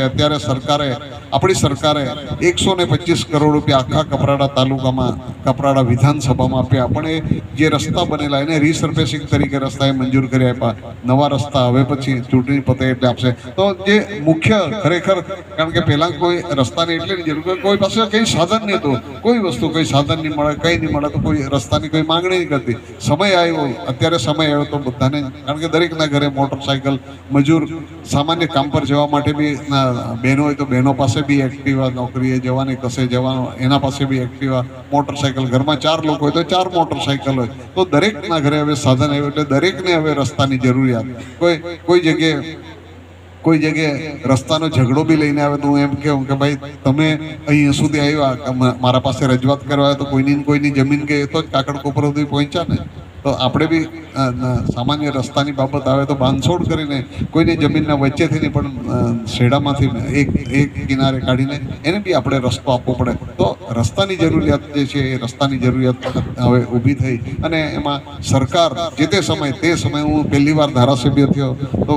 અત્યારે સરકારે, આપણી સરકારે એકસો ને પચીસ કરોડ રૂપિયા આખા કપરાડા તાલુકામાં, કપરાડા વિધાનસભામાં આપ્યા. પણ એ જે રસ્તા બનેલા, એને રીસર્ફેસિંગ તરીકે રસ્તા એ મંજૂર કરી આપ્યા. નવા રસ્તા હવે પછી ચૂંટણી પતે એટલે આપશે. તો જે મુખ્ય ખરેખર, કારણ કે પહેલા કોઈ રસ્તાની એટલી જરૂર, કોઈ પાસે કંઈ સાધન નહીં હતું કોઈ વસ્તુ કંઈ સાધન નહીં મળે, કઈ નહીં મળે, તો કોઈ રસ્તાની કોઈ માંગણી નહીં કરતી. સમય આવ્યો, અત્યારે સમય આવ્યો તો બધાને, કારણ કે દરેકના ઘરે મોટરસાયકલ મજૂર, સામાન્ય કામ પર જવા માટે બી ના, બહેનો હોય તો બહેનો પાસે બી એક્ટિવા નોકરીએ જવાની કશે જવાનું એના પાસે બી એક્ટિવા મોટરસાઇકલ ઘરમાં ચાર લોકો હોય તો ચાર મોટરસાયકલ હોય. તો દરેકના ઘરે હવે સાધન આવ્યું એટલે દરેકને હવે રસ્તાની જરૂરિયાત. કોઈ કોઈ જગ્યાએ કોઈ જગ્યાએ રસ્તાનો ઝઘડો બી લઈને આવે તો હું એમ કહું કે ભાઈ તમે અહીંયા સુધી આવ્યા મારા પાસે રજૂઆત કરવા તો કોઈની કોઈની જમીન કે તો જ કાકડ કોપર સુધી પહોંચ્યા ને. તો આપણે બી સામાન્ય રસ્તાની બાબત આવે તો બાંધછોડ કરીને કોઈની જમીનના વચ્ચેથી નહીં પણ શેડામાંથી એક એક કિનારે કાઢીને એને બી આપણે રસ્તો આપવો પડે. તો રસ્તાની જરૂરિયાત જે છે એ રસ્તાની જરૂરિયાત હવે ઊભી થઈ અને એમાં સરકાર જે તે સમય, તે સમયે હું પહેલી વાર ધારાસભ્ય થયો તો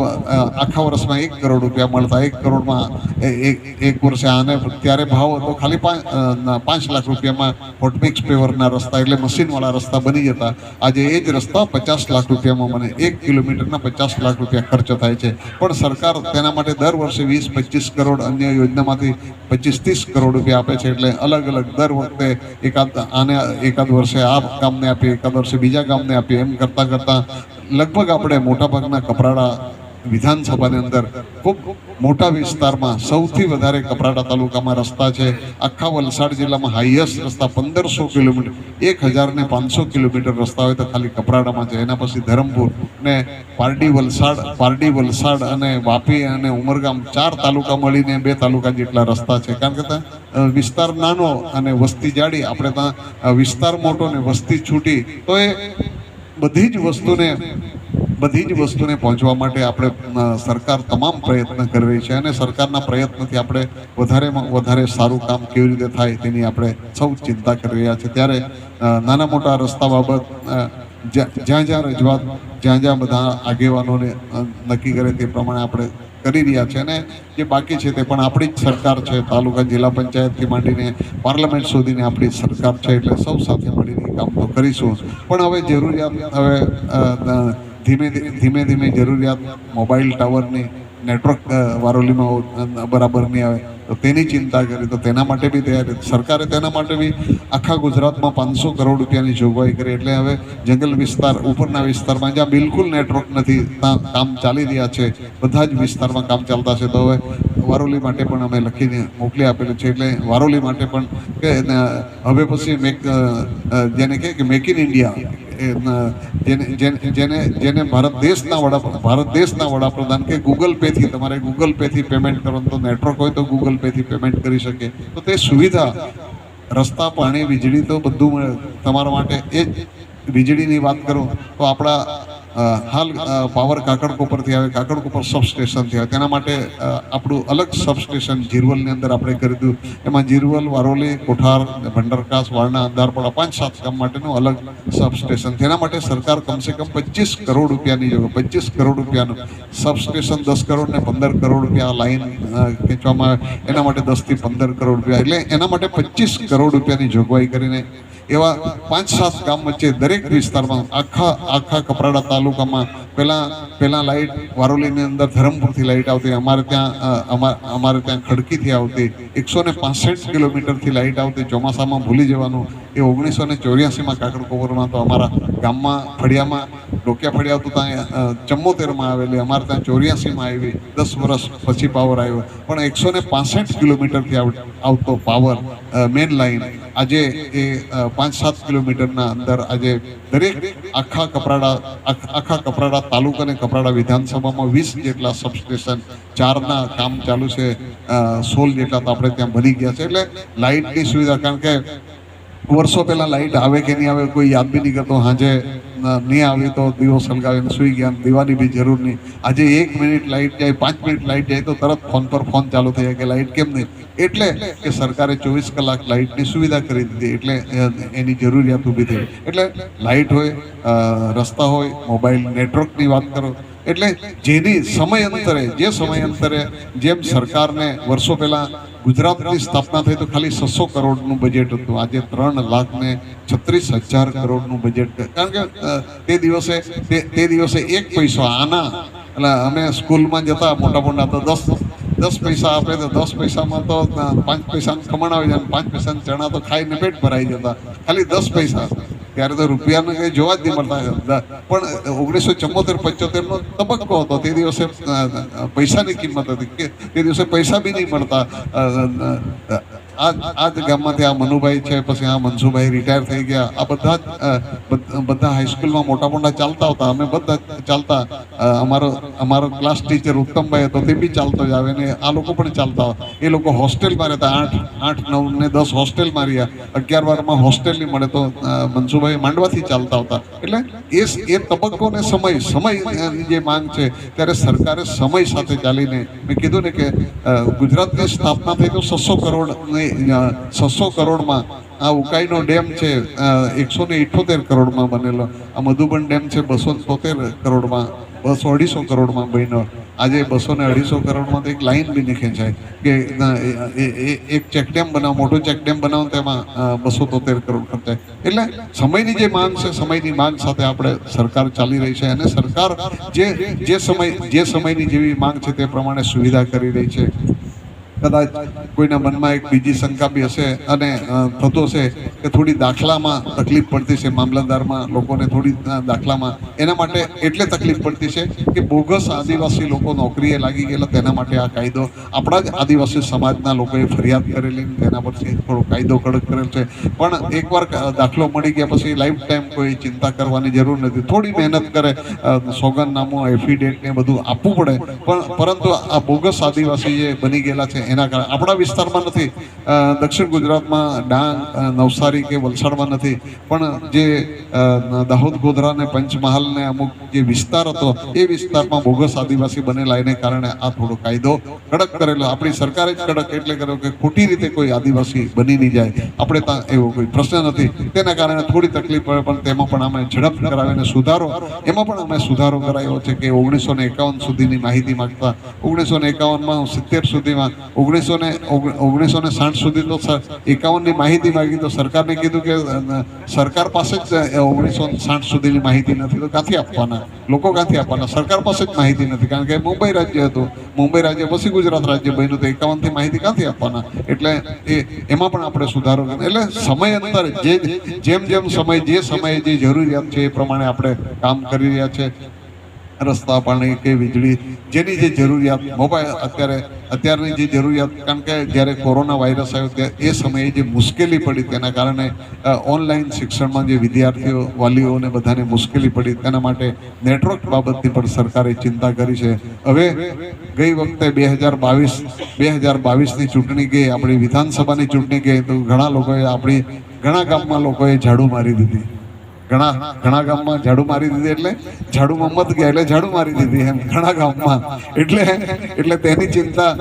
આખા વર્ષમાં એક કરોડ રૂપિયા મળતા. એક કરોડમાં એ- એક એક વર્ષે આને ત્યારે ભાવ હતો ખાલી પાંચ પાંચ લાખ રૂપિયામાં હોટમિક્સ પેવરના રસ્તા એટલે મશીનવાળા રસ્તા બની જતા. આજે એ જ રસ્તા પચાસ લાખ રૂપિયામાં મને એક કિલોમીટરના પચાસ લાખ રૂપિયા ખર્ચ થાય છે. પણ સરકાર તેના માટે દર વર્ષે વીસ, પચીસ કરોડ અન્ય યોજનામાંથી પચીસ, ત્રીસ કરોડ રૂપિયા આપે છે. એટલે અલગ અલગ દર વખતે એકાદ આને એકાદ વર્ષે આ કામને આપીએ, એકાદ વર્ષે બીજા કામને આપીએ. એમ કરતાં કરતાં લગભગ આપણે મોટાભાગના કપરાડા વિધાનસભાની અંદર ખૂબ મોટા વિસ્તારમાં સૌથી વધારે કપરાડા તાલુકામાં રસ્તા છે. આખા વલસાડ જિલ્લામાં હાઈએસ્ટ રસ્તા પંદરસો કિલોમીટર, એક હજાર ને પાંચસો કિલોમીટર રસ્તા હોય તો ખાલી કપરાડામાં છે એના પછી ધરમપુર ને પારડી વલસાડ પારડી વલસાડ અને વાપી અને ઉમરગામ ચાર તાલુકા મળીને બે તાલુકા જેટલા રસ્તા છે. કારણ કે ત્યાં વિસ્તાર નાનો અને વસ્તી જાડી. આપણે ત્યાં વિસ્તાર મોટો ને વસ્તી છૂટી, તો એ બધી જ વસ્તુને બધી જ વસ્તુને પહોંચવા માટે આપણે સરકાર તમામ પ્રયત્ન કરી રહી છે અને સરકારના પ્રયત્નથી આપણે વધારેમાં વધારે સારું કામ કેવી રીતે થાય તેની આપણે સૌ ચિંતા કરી રહ્યા છે. ત્યારે નાના મોટા રસ્તા બાબત જ્યાં જ્યાં રજૂઆત, જ્યાં જ્યાં બધા આગેવાનોને નક્કી કરે તે પ્રમાણે આપણે કરી રહ્યા છે અને જે બાકી છે તે પણ આપણી જ સરકાર છે. તાલુકા જિલ્લા પંચાયતથી માંડીને પાર્લામેન્ટ સુધીની આપણી સરકાર છે એટલે સૌ સાથે મળીને કામ તો કરીશું. પણ હવે જરૂરિયાત, હવે ધીમે ધીમે ધીમે જરૂરિયાત મોબાઈલ ટાવરની નેટવર્ક વારોલીમાં બરાબર નહીં આવે, તો તેની ચિંતા કરી, તો તેના માટે બી તૈયારી સરકારે તેના માટે બી આખા ગુજરાતમાં પાંચસો કરોડ રૂપિયાની જોગવાઈ કરી, એટલે હવે જંગલ વિસ્તાર, ઉપરના વિસ્તારમાં જ્યાં બિલકુલ નેટવર્ક નથી ત્યાં કામ ચાલી રહ્યા છે, બધા જ વિસ્તારમાં કામ ચાલતા છે, તો હવે વારોલી માટે પણ અમે લખીને મોકલી આપેલું છે એટલે વારોલી માટે પણ કે હવે પછી મેક જેને કહે કે મેક ઇન ઇન્ડિયા જેને જેને જેને ભારત દેશના વડા, ભારત દેશના વડાપ્રધાન કે ગૂગલ પેથી તમારે ગૂગલ પેથી પેમેન્ટ કરવાનું તો નેટવર્ક હોય તો ગૂગલ પેથી પેમેન્ટ કરી શકે. તો તે સુવિધા, રસ્તા, પાણી, વીજળી તો બધું તમારા માટે એ વીજળીની વાત કરું તો આપણા હાલ પાવર પાવર કાકડકોપરથી આવે કાકડકોપર સબસ્ટેશનથી આવે. તેના માટે આપણું અલગ સબસ્ટેશન જીરવલની અંદર આપણે કરી દીધું. એમાં જીરવલ, વારોલી, કોઠાર, ભંડરકાસ, વારણા અંધારપડા પાંચ સાત ગામ માટેનું અલગ સબસ્ટેશન તેના માટે સરકાર કમસે કમ પચીસ કરોડ રૂપિયાની જો પચીસ કરોડ રૂપિયાનું સબસ્ટેશન દસ કરોડ ને પંદર કરોડ રૂપિયા લાઈન ખેંચવામાં આવે. એના માટે દસથી પંદર કરોડ રૂપિયા. એટલે એના માટે પચીસ કરોડ રૂપિયાની જોગવાઈ કરીને એવા પાંચ, સાત ગામ વચ્ચે દરેક વિસ્તારમાં આખા આખા કપરાડા તાલુકામાં પહેલાં પહેલાં લાઇટ વારોલીની અંદર ધરમપુરથી લાઇટ આવતી, અમારે ત્યાં અમારે ત્યાં ખડકીથી આવતી, એકસો ને પાસઠ કિલોમીટરથી લાઇટ આવતી, ચોમાસામાં ભૂલી જવાનું એ ઓગણીસો ને ચોર્યાસીમાં કાકડકોપરમાં તો અમારા ગામમાં ફળિયામાં ડોક્યા ફળિયા તો ત્યાં ચમ્મોતેરમાં આવેલી. અમારે ત્યાં ચોર્યાસીમાં આવી. દસ વર્ષ પછી પાવર આવ્યો. પણ એકસો ને પાસઠ કિલોમીટરથી આવ- આવતો પાવર મેન લાઈન આજે એ પાંચ સાત કિલોમીટરના અંદર આજે દરેક આખા કપરાડા આખા કપરાડા તાલુકા અને કપરાડા વિધાનસભામાં વીસ જેટલા સબસ્ટેશન ચારના કામ ચાલુ છે. સોલ જેટલા તો આપણે ત્યાં બની ગયા છે. એટલે લાઇટની સુવિધા, કારણ કે વર્ષો પહેલાં લાઇટ આવે કે નહીં આવે કોઈ યાદ બી નહીં કરતો. સાંજે નહીં આવી તો દીવો સળગાવીને સુઈ ગયા દીવાની બી જરૂર નહીં. આજે એક મિનિટ લાઇટ જાય, પાંચ મિનિટ લાઇટ જાય તો તરત ફોન પર ફોન ચાલુ થઈ જાય કે લાઇટ કેમ નહીં? એટલે કે સરકારે ચોવીસ કલાક લાઇટની સુવિધા કરી દીધી. એટલે એની જરૂરિયાત ઊભી થઈ. એટલે લાઇટ હોય રસ્તા હોય, મોબાઈલ નેટવર્કની વાત કરો. એટલે જેની સમય અંતરે, જે સમય અંતરે જેમ સરકારને વર્ષો પહેલા ગુજરાતની સ્થાપના થઈ તો ખાલી છસો કરોડનું બજેટ હતું. આજે ત્રણ લાખ ને છત્રીસ હજાર કરોડનું બજેટ કારણ કે તે દિવસે તે દિવસે એક પૈસો આના. એટલે અમે સ્કૂલમાં જતા મોટા મોટા તો દસ દસ પૈસા આપે તો દસ પૈસામાં તો પાંચ પૈસાનું ખમણ આવી જાય પાંચ પૈસાના ચણા તો ખાઈને પેટ ભરાઈ જતા. ખાલી દસ પૈસા. ત્યારે તો રૂપિયાને કંઈ જોવા જ નહીં મળતા. પણ ઓગણીસો ચુમ્મોતેર પંચોતેર નો તબક્કો હતો. તે દિવસે પૈસાની કિંમત હતી. કે તે દિવસે પૈસા બી નહીં મળતા. આ આ જ ગામમાંથી આ મનુભાઈ છે, પછી આ મનસુભાઈ રિટાયર થઈ ગયા. આ બધા બધા હાઈસ્કૂલમાં મોટા મોટા ચાલતા હતા. અમે બધા ચાલતા અમારો અમારો ક્લાસ ટીચર ઉત્તમભાઈ હતો, તે બી ચાલતો જ આવે ને આ લોકો પણ ચાલતા એ લોકો હોસ્ટેલમાં રહેતા, આઠ આઠ, નવ ને દસ હોસ્ટેલમાં રહ્યા. અગિયાર બારમાં હોસ્ટેલ નહીં મળે તો મનસુભાઈ માંડવાથી ચાલતા હતા. એટલે એ એ તબક્કો ને સમય સમય જે માંગ છે, ત્યારે સરકારે સમય સાથે ચાલીને મેં કીધું ને કે ગુજરાતની સ્થાપના થઈ તો છસો કરોડ છસો કરોડમાં આ ઉકાઈનો ડેમ છે એકસો ને ઇઠોતેર કરોડમાં બનેલો. આ મધુબન ડેમ છે, બસો તોતેર કરોડમાં, બસો અઢીસો કરોડમાં બન્યો. આજે બસો ને અઢીસો કરોડમાં તો એક લાઈન બી નહીં ખેંચાય કે એક ચેકડેમ બનાવો, મોટો ચેકડેમ બનાવો તેમાં બસો તોતેર કરોડ ખર્ચાય એટલે સમયની જે માંગ છે, સમયની માંગ સાથે આપણે સરકાર ચાલી રહી છે અને સરકાર જે જે સમય, જે સમયની જેવી માંગ છે તે પ્રમાણે સુવિધા કરી રહી છે. કદાચ કોઈના મનમાં એક બીજી શંકા બી હશે અને થતો છે કે થોડી દાખલામાં તકલીફ પડતી છે મામલતદારમાં લોકોને થોડી દાખલામાં. એના માટે એટલે તકલીફ પડતી છે કે બોગસ આદિવાસી લોકો નોકરીએ લાગી ગયેલા, તેના માટે આ કાયદો આપણા જ આદિવાસી સમાજના લોકોએ ફરિયાદ કરેલી તેના પરથી થોડો કાયદો કડક કરેલ છે. પણ એકવાર દાખલો મળી ગયા પછી લાઈફ ટાઈમ કોઈ ચિંતા કરવાની જરૂર નથી. થોડી મહેનત કરે સોગંદનામું એફિડેટ ને બધું આપવું પડે. પણ, પરંતુ આ બોગસ આદિવાસી જે બની ગયેલા છે એના કારણે આપણા વિસ્તારમાં નથી દક્ષિણ ગુજરાતમાં ડાંગ નવસારી કે વલસાડમાં નથી, પણ જે દાહોદ ગોધરાને પંચમહાલને અમુક જે વિસ્તાર હતો, એ વિસ્તારમાં બોગસ આદિવાસી બનેલા એને કારણે આ થોડો કાયદો કડક કરેલો. આપણી સરકારે જ કડક એટલે કર્યો કે ખોટી રીતે કોઈ આદિવાસી બની નહીં જાય. આપણે ત્યાં એવો કોઈ પ્રશ્ન નથી. તેના કારણે થોડી તકલીફ પડે, પણ તેમાં પણ અમે ઝડપ કરાવીને સુધારો. એમાં પણ અમે સુધારો કરાયો છે કે ઓગણીસો ને એકાવન સુધીની માહિતી માંગતા, ઓગણીસો ને એકાવનમાં સિત્તેર સુધીમાં ઓગણીસો ને ઓગણીસો ને સાઠ સુધી તો એકાવનની માહિતી માંગી તો સરકારને કીધું કે સરકાર પાસે જ ઓગણીસો સાઠ સુધીની માહિતી નથી. તો ક્યાંથી આપવાના? લોકો ક્યાંથી આપવાના? સરકાર પાસે જ માહિતી નથી. કારણ કે મુંબઈ રાજ્ય હતું. મુંબઈ રાજ્ય પછી ગુજરાત રાજ્ય બન્યું તો એકાવનથી માહિતી ક્યાંથી આપવાના? એટલે એ, એમાં પણ આપણે સુધારો એટલે એટલે અંતર જે, જેમ જેમ સમય, જે સમયે જે જરૂરિયાત છે એ પ્રમાણે આપણે કામ કરી રહ્યા છે. રસ્તા પાણી કે વીજળી, જેની જે જરૂરિયાત, મોબાઈલ અત્યારે, અત્યારની જે જરૂરિયાત, કારણ કે જ્યારે કોરોના વાયરસ આવ્યો ત્યારે એ સમયે જે મુશ્કેલી પડી તેના કારણે ઓનલાઈન શિક્ષણમાં જે વિદ્યાર્થીઓ, વાલીઓને બધાને મુશ્કેલી પડી તેના માટે નેટવર્ક બાબતની પણ સરકારે ચિંતા કરી છે. હવે ગઈ વખતે બે હજાર બાવીસ, બે હજાર બાવીસની ચૂંટણી ગઈ, આપણી વિધાનસભાની ચૂંટણી ગઈ, તો ઘણા લોકોએ આપણી, ઘણા ગામમાં લોકોએ ઝાડુ મારી દીધી. ઘણા ઘણા ગામમાં ઝાડુ મારી દીધી એટલે ઝાડુમાં મત ગયા એટલે ઝાડુ મારી દીધી એમ, ઘણા ગામમાં. એટલે એટલે તેની ચિંતા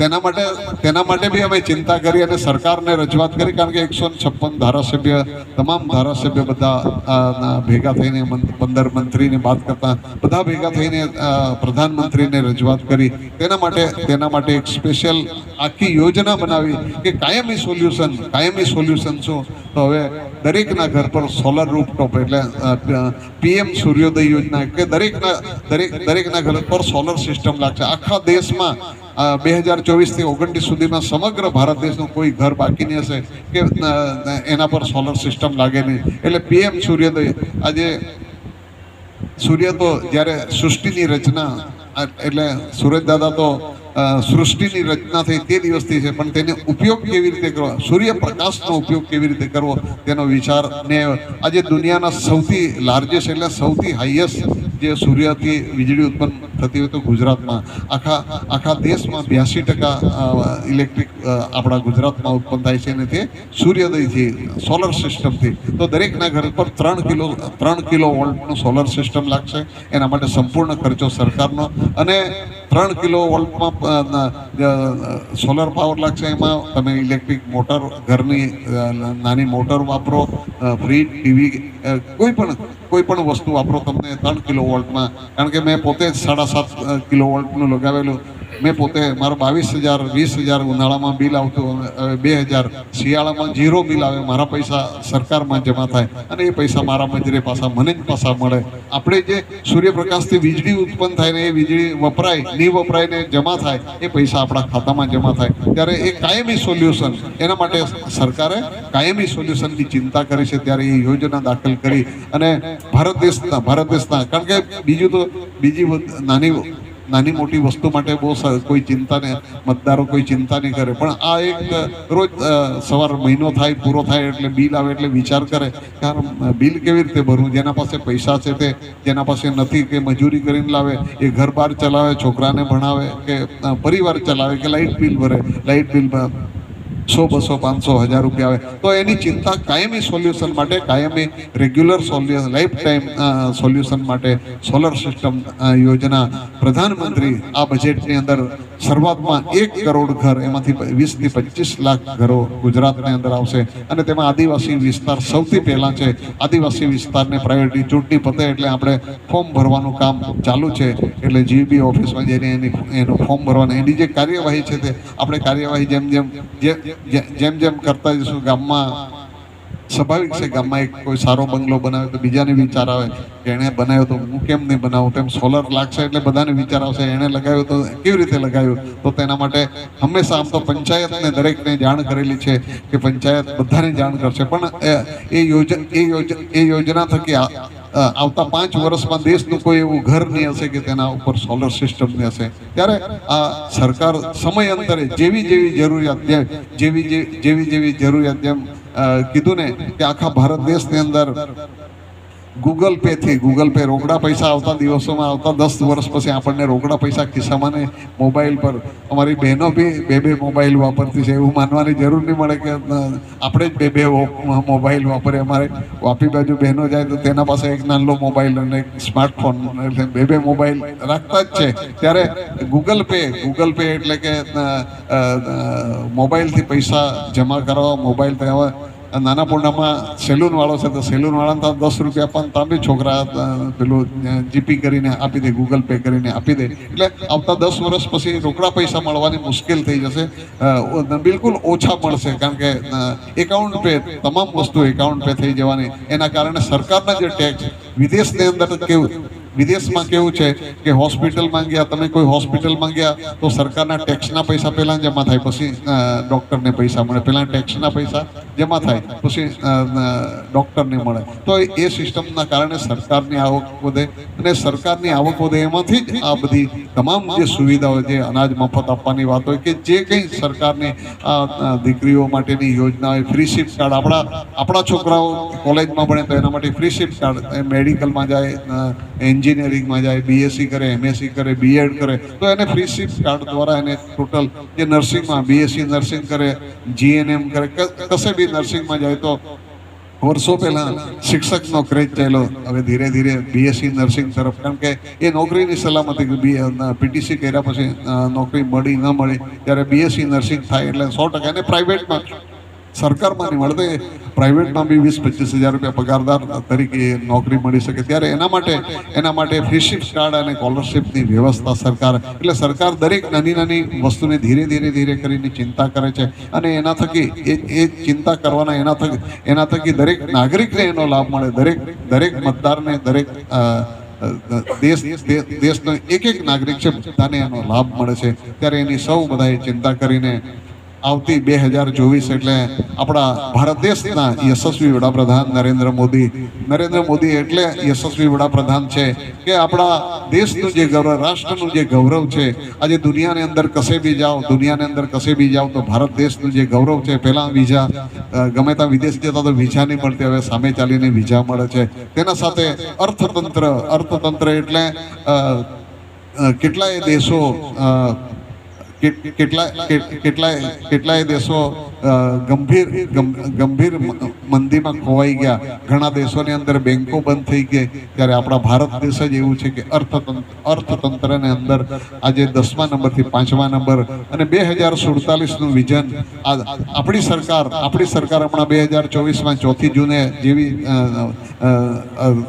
તેના માટે તેના માટે બી અમે ચિંતા કરી અને સરકારને રજૂઆત કરી કારણ કે એકસો છપ્પન ધારાસભ્ય, તમામ ધારાસભ્ય બધા ભેગા થઈને પંદર મંત્રીને વાત કરતા, બધા ભેગા થઈને પ્રધાનમંત્રીને રજૂઆત કરી. તેના માટે તેના માટે એક સ્પેશિયલ આખી યોજના બનાવી કે કાયમી સોલ્યુશન કાયમી સોલ્યુશન શું? તો હવે દરેકના ઘર પર સોલર રૂફટોપ એટલે પીએમ સૂર્યોદય યોજના કે દરેકના, દરેક, દરેકના ઘર પર સોલર સિસ્ટમ લાગશે. આખા દેશમાં બે હજાર ચોવીસથી ઓગણત્રીસ સુધીમાં સમગ્ર ભારત દેશનું કોઈ ઘર બાકી નહીં હશે કે એના પર સોલર સિસ્ટમ લાગે નહીં. એટલે પીએમ સૂર્યોદય, આજે સૂર્ય તો જ્યારે સૃષ્ટિની રચના એટલે સૂરજ દાદા તો સૃષ્ટિની રચના થઈ તે દિવસથી છે, પણ તેને ઉપયોગ કેવી રીતે કરવો? સૂર્યપ્રકાશનો ઉપયોગ કેવી રીતે કરવો? તેનો વિચાર ને આજે દુનિયાના સૌથી લાર્જેસ્ટ એટલે સૌથી હાઈએસ્ટ જે સૂર્યથી વીજળી ઉત્પન્ન થતી હોય તો ગુજરાતમાં આખા આખા દેશમાં બ્યાસી ટકા ઇલેક્ટ્રિક આપણા ગુજરાતમાં ઉત્પન્ન થાય છે અને તે સૂર્યોદયથી, સોલર સિસ્ટમથી. તો દરેકના ઘર પર ત્રણ કિલો ત્રણ કિલો વોલ્ટનું સોલર સિસ્ટમ લાગશે. એના માટે સંપૂર્ણ ખર્ચો સરકારનો. અને ત્રણ કિલો વોલ્ટમાં સોલર પાવર લાગશે એમાં. તમે ઇલેક્ટ્રિક મોટર, ઘરની નાની મોટર વાપરો ફ્રીજ, ટીવી કોઈ પણ કોઈ પણ વસ્તુ વાપરો તમને ત્રણ કિલો વોલ્ટમાં કારણ કે મેં પોતે સાડા સાત કિલો વોલ્ટનું લગાવેલું. મેં પોતે મારો બાવીસ હજાર, વીસ હજાર ઉનાળામાં બિલ આવતું બે હજાર. શિયાળામાં જીરો બિલ આવે, મારા પૈસા સરકારમાં જમા થાય અને એ પૈસા મારા મજરે પાછા, મને જ પાછા મળે. આપણે જે સૂર્યપ્રકાશથી વીજળી ઉત્પન્ન થાય ને એ વીજળી વપરાય નહીં વપરાય ને જમા થાય, એ પૈસા આપણા ખાતામાં જમા થાય. ત્યારે એ કાયમી સોલ્યુશન, એના માટે સરકારે કાયમી સોલ્યુશનની ચિંતા કરી છે. ત્યારે એ યોજના દાખલ કરી અને ભારત દેશના ભારત દેશના, કારણ કે બીજું તો, બીજી નાની નાની મોટી વસ્તુ માટે બહુ કોઈ ચિંતા ને, મતદારો કોઈ ચિંતા નહીં કરે. પણ આ એક રોજ સવાર મહિનો થાય, પૂરો થાય એટલે બિલ આવે એટલે વિચાર કરે કે બિલ કેવી રીતે ભરવું? જેના પાસે પૈસા છે તે, જેના પાસે નથી કે મજૂરી કરીને લાવે, એ ઘર બહાર ચલાવે, છોકરાને ભણાવે કે પરિવાર ચલાવે કે લાઇટ બિલ ભરે લાઇટ બિલ સો બસો પાંચસો હજાર રૂપિયા આવે. તો એની ચિંતા કાયમી સોલ્યુશન માટે, કાયમી regular solution life time solution માટે સોલર સિસ્ટમ યોજના પ્રધાનમંત્રી આ બજેટની અંદર શરૂઆતમાં એક કરોડ ઘર, એમાંથી વીસથી પચીસ લાખ ઘરો ગુજરાતની અંદર આવશે. અને તેમાં આદિવાસી વિસ્તાર સૌથી પહેલાં છે. આદિવાસી વિસ્તારને પ્રાયોરિટી ચૂંટણી પતે એટલે આપણે ફોર્મ ભરવાનું કામ ચાલુ છે. એટલે જીબી ઓફિસમાં જઈને એની, એનું ફોર્મ ભરવાનું, એની જે કાર્યવાહી છે તે, આપણે કાર્યવાહી જેમ જેમ જે- જેમ જેમ કરતા જઈશું ગામમાં સ્વાભાવિક છે, ગામમાં એક કોઈ સારો બંગલો બનાવે તો બીજાને વિચાર આવે કે એણે બનાવ્યો તો હું કેમ નહીં બનાવું? તેમ સોલર લાગશે એટલે બધાને વિચાર આવશે, એણે લગાવ્યો તો કેવી રીતે લગાવ્યું? તો તેના માટે હંમેશા આમ તો પંચાયતને દરેકને જાણ કરેલી છે કે પંચાયત બધાને જાણ કરશે. પણ એ- યોજના એ યોજના થકી આવતા પાંચ વર્ષમાં દેશનું કોઈ એવું ઘર નહીં હશે કે તેના ઉપર સોલર સિસ્ટમ નહીં હશે. ત્યારે આ સરકાર સમયાંતરે જેવી જેવી જરૂરિયાત જેવી જે- જેવી જેવી જરૂરિયાત જેમ કીધું ને કે આખા ભારત દેશની અંદર ગૂગલ પેથી ગૂગલ પે રોકડા પૈસા આવતા દિવસોમાં, આવતા દસ વર્ષ પછી આપણને રોકડા પૈસા ખિસ્સામાં ને મોબાઈલ પર. અમારી બહેનો બી બે બે મોબાઈલ વાપરતી છે, એવું માનવાની જરૂર નહીં મળે કે આપણે જ બે બે મોબાઈલ વાપરે અમારે વાપી બાજુ બહેનો જાય તો તેના પાસે એક નાનો મોબાઈલ અને એક સ્માર્ટફોન, એટલે બે બે મોબાઈલ રાખતા જ છે. ત્યારે ગૂગલ પે ગૂગલ પે એટલે કે મોબાઈલથી પૈસા જમા કરવા મોબાઈલ ત્યાં નાના પોંડામાં સેલૂનવાળો છે, તો સેલૂનવાળાને તો દસ રૂપિયા પણ ત્યાં છોકરા પેલું જીપી કરીને આપી દે ગૂગલ પે કરીને આપી દે. એટલે આવતા દસ વર્ષ પછી રોકડા પૈસા મળવાની મુશ્કેલ થઈ જશે. બિલકુલ ઓછા મળશે, કારણ કે એકાઉન્ટ પે તમામ વસ્તુ એકાઉન્ટ પે થઈ જવાની. એના કારણે સરકારના જે ટેક્સ વિદેશની અંદર કેવું વિદેશમાં કેવું છે કે હોસ્પિટલમાં ગયા તમે કોઈ હોસ્પિટલમાં ગયા તો સરકારના ટેક્સના પૈસા પહેલાં જમા થાય. પછી ડૉક્ટરને પૈસા મળે. પહેલાં ટેક્સના પૈસા જમા થાય પછી ડૉક્ટરને મળે. તો એ સિસ્ટમના કારણે સરકારની આવક વધે અને સરકારની આવક વધે એમાંથી જ આ બધી તમામ જે સુવિધાઓ જે અનાજ મફત આપવાની વાત હોય કે જે કંઈ સરકારની દીકરીઓ માટેની યોજના હોય ફ્રી શિફ્ટ કાર્ડ. આપણા આપણા છોકરાઓ કોલેજમાં ભણે તો એના માટે ફ્રી શિફ્ટ કાર્ડ મેડિકલમાં જાય અ, એન્જિનિયરિંગમાં જાય બીએસસી કરે એમએસસી કરે બીએડ કરે, તો એને ફ્રીશીપ કાર્ડ દ્વારા એને ટોટલ જે નર્સિંગમાં બીએસસી નર્સિંગ કરે જીએનએમ કરે કશે બી નર્સિંગમાં જાય તો વર્ષો પહેલા શિક્ષકનો ક્રેજ થયેલો હવે ધીરે ધીરે બીએસસી નર્સિંગ તરફ. કારણ કે એ નોકરીની સલામતી પીટીસી કર્યા પછી નોકરી મળી ન મળી, ત્યારે બીએસસી નર્સિંગ થાય એટલે સો ટકા એને પ્રાઇવેટમાં સરકારમાં નહીં મળે તો એ પ્રાઇવેટમાં બી વીસ પચીસ હજાર રૂપિયા પગારદાર તરીકે નોકરી મળી શકે ત્યારે એના માટે એના માટે ફ્રીશિપ કાર્ડ અને સ્કોલરશિપની વ્યવસ્થા સરકાર એટલે સરકાર દરેક નાની નાની વસ્તુને ધીરે ધીરે ધીરે કરીને ચિંતા કરે છે અને એના થકી એ એ ચિંતા કરવાના એના થકી એના થકી દરેક નાગરિકને એનો લાભ મળે, દરેક દરેક મતદારને દરેક દેશ દેશનો એક એક નાગરિક છે બધાને એનો લાભ મળે છે. ત્યારે એની સૌ બધાએ ચિંતા કરીને આવતી બે હજાર ચોવીસ એટલે આપણા ભારત દેશના યશસ્વી વડાપ્રધાન નરેન્દ્ર મોદી. નરેન્દ્ર મોદી એટલે યશસ્વી વડાપ્રધાન છે કે આપણા દેશનું જે ગૌરવ, રાષ્ટ્રનું જે ગૌરવ છે. આજે દુનિયાની અંદર કશે બી જાઓ, દુનિયાની અંદર કશે બી જાઓ તો ભારત દેશનું જે ગૌરવ છે, પહેલાં વિઝા ગમે ત્યાં વિદેશ જતા તો વિઝા નહીં મળતી, હવે સામે ચાલીને વિઝા મળે છે. તેના સાથે અર્થતંત્ર અર્થતંત્ર એટલે કેટલાય દેશો કેટલાય કેટલાય કેટલાય દેશો ગંભીર ગંભીર મંદીમાં ખોવાઈ ગયા. ઘણા દેશોની અંદર બેન્કો બંધ થઈ ગઈ. ત્યારે આપણા ભારત દેશ જ એવું છે કે અર્થતંત્ર, અર્થતંત્રને અંદર આજે દસમા નંબરથી પાંચમા નંબર અને બે હજાર સુડતાલીસનું વિઝન આપણી સરકાર આપણી સરકાર હમણાં બે હજાર ચોવીસમાં ચોથી જૂને જેવી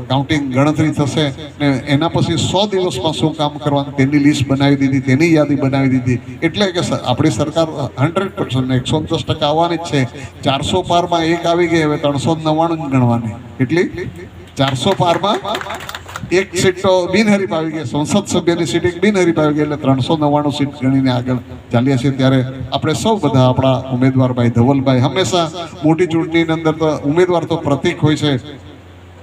કાઉન્ટિંગ ગણતરી થશે ને એના પછી સો દિવસમાં શું કામ કરવાનું તેની લિસ્ટ બનાવી દીધી, તેની યાદી બનાવી દીધી. એટલે કે આપણી સરકાર હંડ્રેડ પર્સન્ટ એકસો દસ ટકા આવવાની જ છે. ચારસો પારમાં એક આવી ગઈ, હવે ત્રણસો નવ્વાણું ગણવાની. એટલી ચારસો પારમાં એક સીટ તો બિનહરીફ આવી ગઈ, સંસદ સભ્યની સીટ એક બિનહરીફ આવી ગઈ, એટલે ત્રણસો નવ્વાણું સીટ ગણીને આગળ ચાલીએ છીએ. ત્યારે આપણે સૌ બધા આપણા ઉમેદવાર ભાઈ ધવલભાઈ હંમેશા મોટી ચૂંટણીની અંદર તો ઉમેદવાર તો પ્રતિક હોય છે.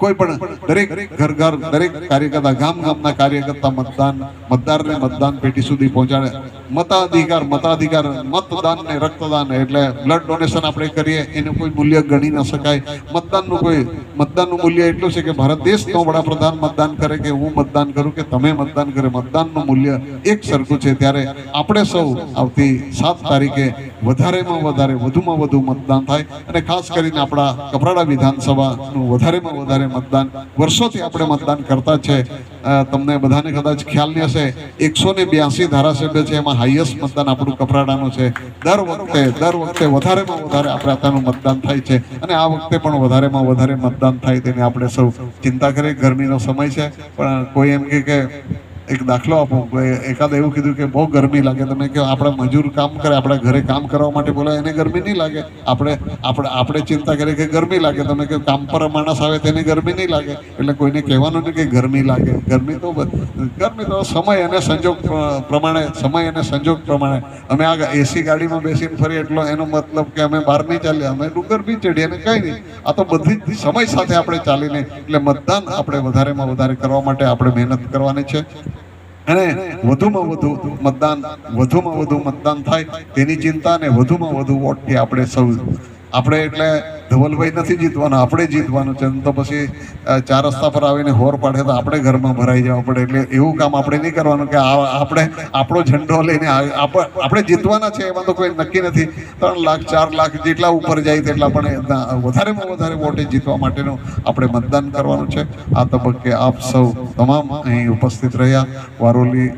કોઈ પણ દરેક ઘર ઘર, દરેક કાર્યકર્તા, ગામ ગામના કાર્યકર્તા, મતદાન, મતદારને મતદાન પેટી સુધી પહોંચાડે. મતાધિકાર મતાધિકાર મતદાન ને રક્તદાન એટલે બ્લડ ડોનેશન આપણે કરીએ, એનું કોઈ મૂલ્ય ગણી ન શકાય. મતદાનનું કોઈ, મતદાનનું મૂલ્ય એટલું છે કે ભારત દેશનો વડાપ્રધાન મતદાન કરે કે હું મતદાન કરું કે તમે મતદાન કરે. મતદાનનું મૂલ્ય એક સરખું છે. ત્યારે આપણે સૌ આવતી સાત તારીખે વધારેમાં વધારે, વધુમાં વધુ મતદાન થાય. અને ખાસ કરીને આપણા કપરાડા વિધાનસભાનું વધારેમાં વધારે મતદાન વર્ષોથી આપણે મતદાન કરતા છે. તમને બધાને કદાચ ખ્યાલ નહીં હશે, એકસો ને બ્યાસી ધારાસભ્ય છે એમાં હાઈએસ્ટ મતદાન આપણું કપરાડાનું છે. દર વખતે દર વખતે વધારેમાં વધારે આપણે ત્યાંનું મતદાન થાય છે. અને આ વખતે પણ વધારેમાં વધારે મતદાન થાય તેની આપણે સૌ ચિંતા કરીએ. ગરમીનો સમય છે. પણ કોઈ એમ કે એક દાખલો આપો. એકાદ એવું કીધું કે બહુ ગરમી લાગે તમે કહો આપણે મજૂર કામ કરે, આપણે ઘરે કામ કરવા માટે બોલાય, એને ગરમી નહીં લાગે. આપણે આપણે આપણે ચિંતા કરીએ કે ગરમી લાગે તમે કહો કામ પર માણસ આવે તેને ગરમી નહીં લાગે. એટલે કોઈને કહેવાનું નહીં કે ગરમી લાગે. ગરમી તો ગરમી તો સમય અને સંજોગ પ્રમાણે, સમય અને સંજોગ પ્રમાણે. અમે આ એસી ગાડીમાં બેસીને ફરી એટલો, એનો મતલબ કે અમે બહાર નહીં ચાલ્યા. અમે ડુંગર બી ચડીએ અને કંઈ નહીં. આ તો બધી જ સમય સાથે આપણે ચાલીને, એટલે મતદાન આપણે વધારેમાં વધારે કરવા માટે આપણે મહેનત કરવાની છે. અને વધુમાં વધુ મતદાન, વધુમાં વધુ મતદાન થાય તેની ચિંતા અને વધુમાં વધુ વોટથી આપણે સૌ આપણે એટલે ધવલભાઈ નથી જીતવાના, આપણે જીતવાનું છે. તો પછી ચાર રસ્તા પર આવીને હોર પાડે તો આપણે ઘરમાં ભરાઈ જવા પડે. એટલે એવું કામ આપણે નહીં કરવાનું કે આપણે, આપણો ઝંડો લઈને આપણે જીતવાના છે, એમાં તો કોઈ નક્કી નથી. ત્રણ લાખ, ચાર લાખ જેટલા ઉપર જાય તેટલા પણ વધારેમાં વધારે વોટે જીતવા માટેનું આપણે મતદાન કરવાનું છે. આ તબક્કે આપ સૌ તમામ અહીં ઉપસ્થિત રહ્યા. વારોલી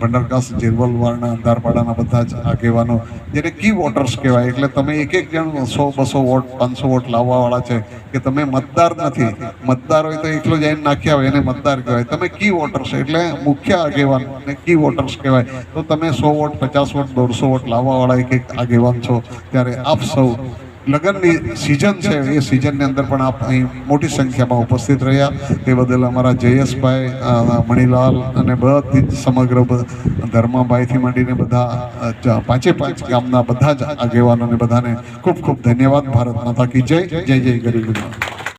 ભંડારકાસ જેરવલવાળના અંધારપાડાના બધા જ આગેવાનો, જેને કી વોટર્સ કહેવાય. એટલે તમે એક એક જણ સો બસો વોટ પાંચસો વોટ લાવવાવાળા છે કે તમે મતદાર નથી. મતદાર હોય તો એકલો જઈને નાખ્યા હોય એને મતદાર કહેવાય. તમે કી વોટર્સ એટલે મુખ્ય આગેવાન અને કી વોટર્સ કહેવાય. તો તમે સો વોટ, પચાસ વોટ, દોઢસો વોટ લાવવાવાળા એક એક આગેવાન છો. ત્યારે આપ સૌ લગ્નની સિઝન છે. એ સિઝનની અંદર પણ આપ અહીં મોટી સંખ્યામાં ઉપસ્થિત રહ્યા. તે બદલ અમારા જયેશભાઈ મણિલાલ અને બધી સમગ્ર ધર્માભાઈથી માંડીને બધા પાંચે પાંચ ગામના બધા જ આગેવાનોને બધાને ખૂબ ખૂબ ધન્યવાદ. ભારત માતા કી જય. જય જય ગરીબ